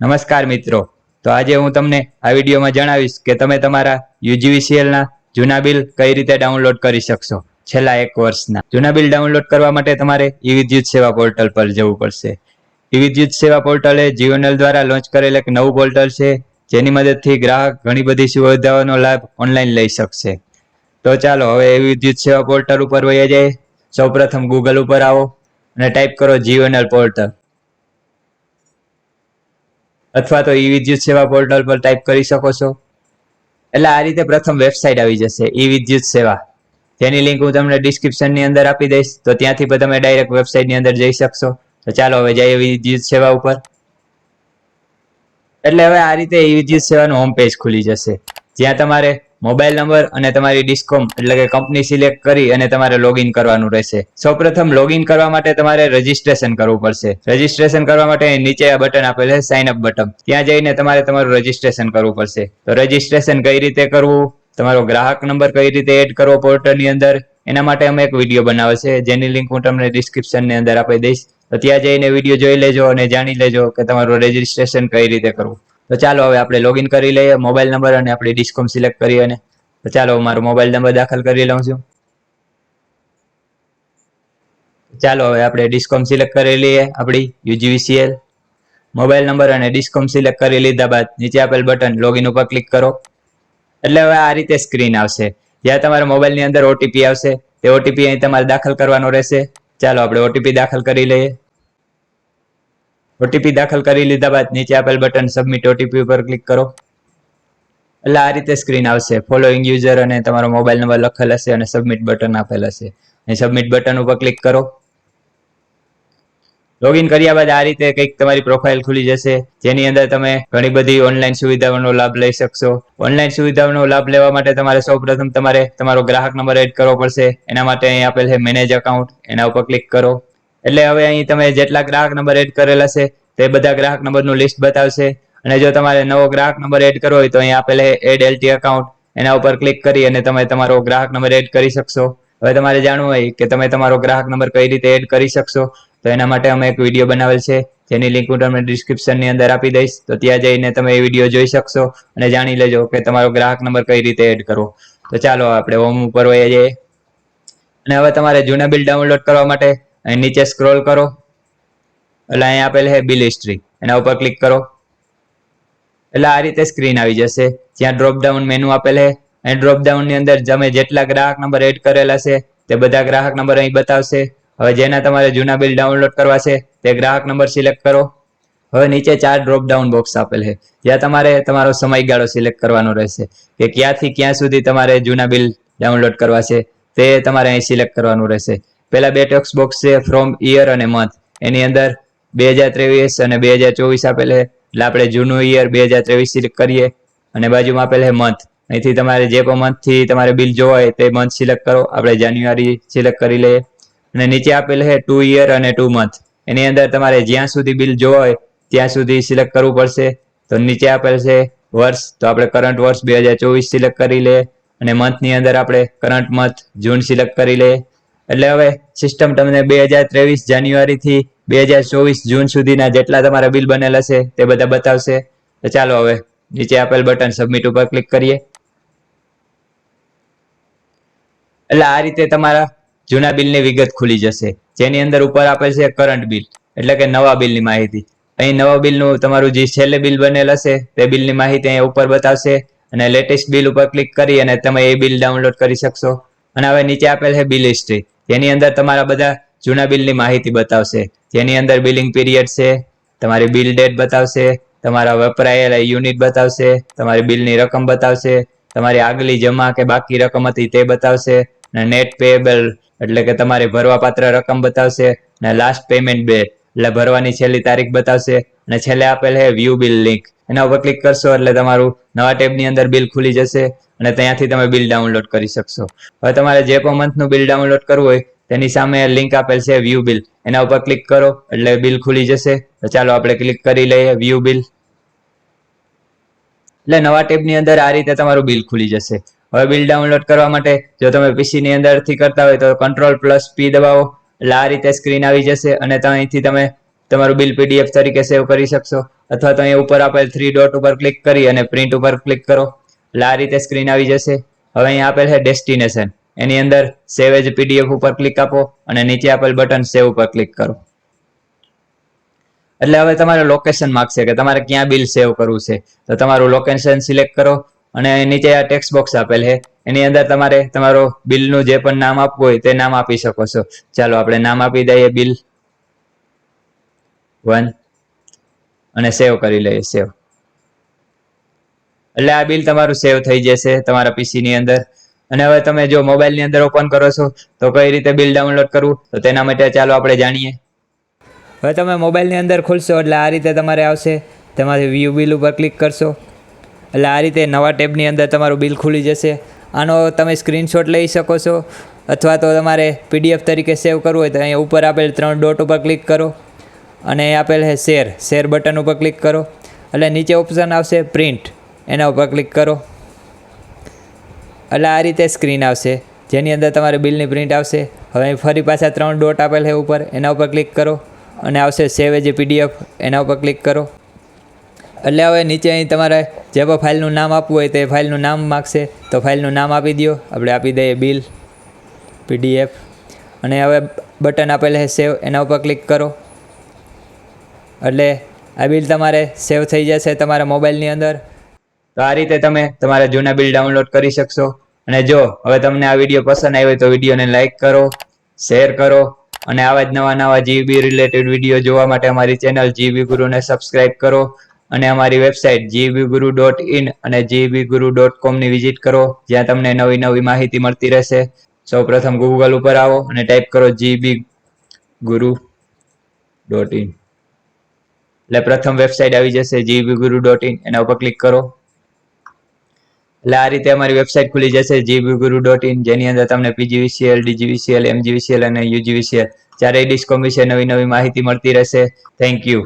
નમસ્કાર મિત્રો. તો આજે હું તમને આ વિડીયોમાં જણાવીશ કે તમે તમારા યુજીવીસીએલના જૂના બિલ કઈ રીતે ડાઉનલોડ કરી શકશો છેલ્લા એક વર્ષના. જૂના બિલ ડાઉનલોડ કરવા માટે તમારે ઈ વિદ્યુત સેવા પોર્ટલ પર જવું પડશે. ઈ વિદ્યુત સેવા પોર્ટલ એ જીઓનલ દ્વારા લોન્ચ કરેલ એક નવું પોર્ટલ છે, જેની મદદથી ગ્રાહક ઘણી બધી સુવિધાઓનો લાભ ઓનલાઈન લઈ શકશે. તો ચાલો, હવે વિદ્યુત સેવા પોર્ટલ ઉપર વહી જાય સૌપ્રથમ ગૂગલ ઉપર આવો અને ટાઈપ કરો જીઓનએલ પોર્ટલ. અથવા તો ઈ વિદ્યુત સેવા પોર્ટલ પર ટાઈપ કરી શકો છો. એટલે આ રીતે પ્રથમ વેબસાઇટ આવી જશે, ઈ વિદ્યુત સેવા. જેની લિંક હું તમને ડિસ્ક્રિપ્શનની અંદર આપી દઈશ, તો ત્યાંથી પણ તમે ડાયરેક્ટ વેબસાઇટની અંદર જઈ શકશો. તો ચાલો હવે જઈએ વિદ્યુત સેવા ઉપર. એટલે હવે આ રીતે ઈ વિદ્યુત સેવાનું હોમ પેજ ખુલી જશે. જ્યાં તમારે મોબાઈલ નંબર અને તમારી ડિસ્કોમ, એટલે કે કંપની સિલેક્ટ કરી અને તમારે લોગિન કરવાનું રહેશે. સૌપ્રથમ લોગિન કરવા માટે તમારે રજીસ્ટ્રેશન કરવું પડશે. રજીસ્ટ્રેશન કરવા માટે નીચે આ બટન આપેલ છે સાઇન અપ બટન ત્યાં જઈને તમારે તમારું રજીસ્ટ્રેશન કરવું પડશે. તો રજીસ્ટ્રેશન કઈ રીતે કરવું? તમારો ગ્રાહક નંબર કઈ રીતે એડ કરવો પોર્ટલની અંદર? એના માટે અમે એક વીડિયો બનાવે છે, જેની લિંક હું તમને ડિસ્ક્રિપ્શનની અંદર આપી દઈશ. તો ત્યાં જઈને વીડિયો જોઈ લેજો અને જાણી લેજો કે તમારું રજીસ્ટ્રેશન કઈ રીતે કરવું. તો ચાલો હવે આપણે લોગિન કરી લઈએ મોબાઈલ નંબર અને આપણી ડિસ્કોમ સિલેક્ટ કરી અને તો ચાલો હું મારો મોબાઈલ નંબર દાખલ કરી લઉં છું. ચાલો હવે આપણે ડિસ્કોમ સિલેક્ટ કરી લઈએ આપણી યુજીવીસીએલ મોબાઈલ નંબર અને ડિસ્કોમ સિલેક્ટ કરી લીધા બાદ નીચે આપેલ બટન લોગિન ઉપર ક્લિક કરો. એટલે હવે આ રીતે સ્ક્રીન આવશે. જ્યાં તમારા મોબાઈલની અંદર ઓટીપી આવશે, તે ઓટીપી અહીં તમારે દાખલ કરવાનો રહેશે. ચાલો આપણે ઓટીપી દાખલ કરી લઈએ. ઓટીપી દાખલ કરી લીધા બાદ નીચે આપેલ બટન સબમિટ ઓટીપી ઉપર ક્લિક કરો. એટલે આ રીતે સ્ક્રીન આવશે. ફોલોઈંગ યુઝર અને તમારો મોબાઈલ નંબર લખેલ હશે અને સબમિટ બટન આપેલ હશે. અને સબમિટ બટન ઉપર ક્લિક કરો. લોગિન કર્યા બાદ આ રીતે કંઈક તમારી પ્રોફાઇલ ખુલી જશે. જેની અંદર તમે ઘણી બધી ઓનલાઈન સુવિધાઓનો લાભ લઈ શકશો. ઓનલાઈન સુવિધાઓનો લાભ લેવા માટે તમારે સૌપ્રથમ તમારે તમારો ગ્રાહક નંબર એડ કરવો પડશે. એના માટે અહીં આપેલ છે મેનેજ અકાઉન્ટ એના ઉપર ક્લિક કરો. એટલે હવે અહીં તમે જેટલા ગ્રાહક નંબર એડ કરેલા છે, તે બધા ગ્રાહક નંબરનું લિસ્ટ બતાવશે. અને જો તમારે નવો ગ્રાહક નંબર એડ કરવો હોય તો અહીં આપેલે એડ એલટી અકાઉન્ટ એના ઉપર ક્લિક કરી અને તમે તમારો ગ્રાહક નંબર એડ કરી શકશો. હવે તમારે જાણવું હોય કે તમે તમારો ગ્રાહક નંબર કઈ રીતે એડ કરી શકશો, તો એના માટે અમે એક વીડિયો બનાવેલ છે. જેની લિંક હું તમને ડિસ્ક્રિપ્શનની અંદર આપી દઈશ. તો ત્યાં જઈને તમે એ વીડિયો જોઈ શકશો અને જાણી લેજો કે તમારો ગ્રાહક નંબર કઈ રીતે એડ કરવો. તો ચાલો આપણે હોમ ઉપર વહી જઈએ અને હવે તમારે જૂના બિલ ડાઉનલોડ કરવા માટે અહીં નીચે સ્ક્રોલ કરો. એટલે અહીં આપેલ છે બિલ હિસ્ટ્રી એના ઉપર ક્લિક કરો. એટલે આ રીતે સ્ક્રીન આવી જશે. જ્યાં ડ્રોપડાઉન મેનુ આપેલ છે. અને ડ્રોપની અંદર તમે જેટલા ગ્રાહક નંબર એડ કરેલા છે, તે બધા ગ્રાહક નંબર અહીં બતાવશે. હવે જેના તમારે જૂના બિલ ડાઉનલોડ કરવા છે, તે ગ્રાહક નંબર સિલેક્ટ કરો. હવે નીચે ચાર ડ્રોપડાઉન બોક્સ આપેલ છે. જ્યાં તમારે તમારો સમયગાળો સિલેક્ટ કરવાનો રહેશે. કે ક્યાંથી ક્યાં સુધી તમારે જૂના બિલ ડાઉનલોડ કરવા છે, તે તમારે અહીં સિલેક્ટ કરવાનું રહેશે. પહેલા બે ટેક્સ બોક્સ છે ફ્રોમ ઇયર અને મંથ એની અંદર બે હજાર ત્રેવીસ અને બે હજાર ચોવીસ આપેલ એટલે આપણે જૂનું ઇયર બે હજાર ત્રેવીસ સિલેક્ટ કરીએ અને બાજુમાં આપેલ છે મંથ અહીંથી તમારે જે પણ મંથથી તમારે બિલ જોવા હોય તે મંથ સિલેક્ટ કરો. આપણે જાન્યુઆરી સિલેક્ટ કરી લઈએ. અને નીચે આપેલ છે ટુ ઇયર અને ટુ મંથ એની અંદર તમારે જ્યાં સુધી બિલ જોવા હોય ત્યાં સુધી સિલેક્ટ કરવું પડશે. તો નીચે આપેલ છે વર્ષ. તો આપણે કરંટ વર્ષ બે હજાર ચોવીસ સિલેક્ટ કરી લઈએ. અને મંથની અંદર આપણે કરંટ મંથ જૂન સિલેક્ટ કરી લઈએ. એટલે હવે સિસ્ટમ તમને બે હજાર ત્રેવીસ જાન્યુઆરીથી બે હજાર ચોવીસ જૂન સુધીના જેટલા તમારા બિલ બનેલા છે તે બધા બતાવશે. તો ચાલો હવે નીચે આપેલ બટન સબમિટ ઉપર ક્લિક કરીએ. એટલે આ રીતે તમારા જૂના બિલની વિગત ખુલી જશે. જેની અંદર ઉપર આપેલ છે કરંટ બિલ એટલે કે નવા બિલની માહિતી. અહીં નવા બિલનું તમારું જે છેલ્લે બિલ બનેલ હશે તે બિલની માહિતી અહીં ઉપર બતાવશે અને લેટેસ્ટ બિલ ઉપર ક્લિક કરી અને તમે એ બિલ ડાઉનલોડ કરી શકશો. અને હવે નીચે આપેલ છે બિલ હિસ્ટ્રી જેની અંદર તમારા બધા જૂના બિલની માહિતી બતાવશે. જેની અંદર બિલિંગ પીરિયડ છે, તમારી બિલ ડેટ બતાવશે, તમારા વપરાયેલા યુનિટ બતાવશે, તમારી બિલની રકમ બતાવશે, તમારી આગલી જમા કે બાકી રકમ હતી તે બતાવશે અને નેટ પેએબલ એટલે કે તમારે ભરવાપાત્ર રકમ બતાવશે અને લાસ્ટ પેમેન્ટ બે એટલે ભરવાની છેલ્લી તારીખ બતાવશે, અને છેલ્લે આપેલ છે વ્યૂ બિલ લિંક એના ઉપર ક્લિક કરશો એટલે તમારું નવા ટેબની અંદર બિલ ખુલી જશે અને ત્યાંથી તમે બિલ ડાઉનલોડ કરી શકશો. હવે તમારે જે પણ મંથનું બિલ ડાઉનલોડ કરવું હોય, તેની સામે લિંક આપેલ છે વ્યૂ બિલ એના ઉપર ક્લિક કરો એટલે બિલ ખુલી જશે. તો ચાલો આપણે ક્લિક કરી લઈએ વ્યૂ બિલ એટલે નવા ટેબની અંદર આ રીતે તમારું બિલ ખુલી જશે. હવે બિલ ડાઉનલોડ કરવા માટે જો તમે પીસીની અંદરથી કરતા હોય તો કંટ્રોલ પ્લસ પી દબાવો. એટલે આ રીતે સ્ક્રીન આવી જશે અને અહીંથી તમે તમારું બિલ પીડીએફ તરીકે સેવ કરી શકશો. અથવા તો અહીંયા ઉપર આપેલ થ્રી ડોટ ઉપર ક્લિક કરી અને પ્રિન્ટ ઉપર ક્લિક કરો. એટલે આ રીતે સ્ક્રીન આવી જશે. હવે અહીંયા આપેલ છે ડેસ્ટિનેશન એની અંદર સેવ એજ પીડીએફ ઉપર ક્લિક આપો અને નીચે આપેલ બટન સેવ ઉપર ક્લિક કરો. એટલે હવે તમારે લોકેશન માગશે કે તમારે ક્યાં બિલ સેવ કરવું છે. તો તમારું લોકેશન સિલેક્ટ કરો અને નીચે આ ટેક્સ્ટ બોક્સ આપેલ છે. એની અંદર તમારે તમારો બિલનું જે પણ નામ આપવું હોય તે નામ આપી શકો છો. ચાલો આપણે નામ આપી દઈએ બિલ. વન અને સેવ કરી લઈએ સેવ એટલે આ બિલ તમારું સેવ થઈ જશે તમારા પીસી ની અંદર. અને હવે તમે જો મોબાઈલની અંદર ઓપન કરો છો, તો કઈ રીતે બિલ ડાઉનલોડ કરવું? તો તેના માટે ચાલો આપણે જાણીએ. હવે તમે મોબાઈલની અંદર ખોલશો, એટલે આ રીતે તમારે આવશે. તેમાંથી વ્યૂ બિલ ઉપર ક્લિક કરશો. એટલે આ રીતે નવા ટેબની અંદર તમારું બિલ ખુલી જશે. આનો તમે સ્ક્રીનશોટ લઈ શકો છો. અથવા તો તમારે પીડીએફ તરીકે સેવ કરવું હોય તો અહીંયા ઉપર આપેલ ત્રણ ડોટ ઉપર ક્લિક કરો. અને એ આપેલ છે શેર. શેર બટન ઉપર ક્લિક કરો. એટલે નીચે ઓપ્શન આવશે પ્રિન્ટ. એના ઉપર ક્લિક કરો. એટલે આ રીતે સ્ક્રીન આવશે. જેની અંદર તમારે બિલની પ્રિન્ટ આવશે. હવે ફરી પાછા ત્રણ ડોટ આપેલ છે ઉપર. એના ઉપર ક્લિક કરો. અને આવશે સેવ એજ પીડીએફ. એના ઉપર ક્લિક કરો. એટલે હવે નીચે અહીં તમારે જે પણ ફાઇલનું નામ આપવું હોય તે ફાઇલનું નામ માગશે. તો ફાઇલનું નામ આપી દો. આપણે આપી દઈએ બિલ, પીડીએફ. અને હવે બટન આપેલ છે સેવ. એના ઉપર ક્લિક કરો. એટલે આ બિલ તમારે સેવ થઈ જશે તમારા મોબાઈલની અંદર. તો આ રીતે તમે તમારા જૂના બિલ ડાઉનલોડ કરી શકશો. અને જો હવે તમને આ વીડિયો પસંદ આવ્યો તો વિડીયોને લાઈક કરો, શેર કરો, અને આવા જ નવા નવા જીબી રિલેટેડ વીડિયો જોવા માટે અમારી ચેનલ જીબી ગુરુને સબસ્ક્રાઇબ કરો, અને અમારી website GB guru dot in અને જીબી ગુરુ ડોટ કોમની વિઝિટ કરો, જ્યાં તમને નવી નવી માહિતી મળતી રહેશે. સૌ પ્રથમ ગૂગલ ઉપર આવો અને ટાઈપ કરો જીબી ગુરુ ડોટ ઇન. એટલે પ્રથમ વેબસાઇટ આવી જશે જીબી ગુરુ ડોટ ઇન એના ઉપર ક્લિક કરો. એટલે આ રીતે અમારી વેબસાઇટ ખુલી જશે જીબીગુરુ ડોટ ઇન જેની અંદર તમને પીજીવીસીએલ ડીજીવીસીએલ એમજીવીસીએલ અને યુજીવીસીએલ ચારેય ડિસ્કોમ વિશે નવી નવી માહિતી મળતી રહેશે. Thank you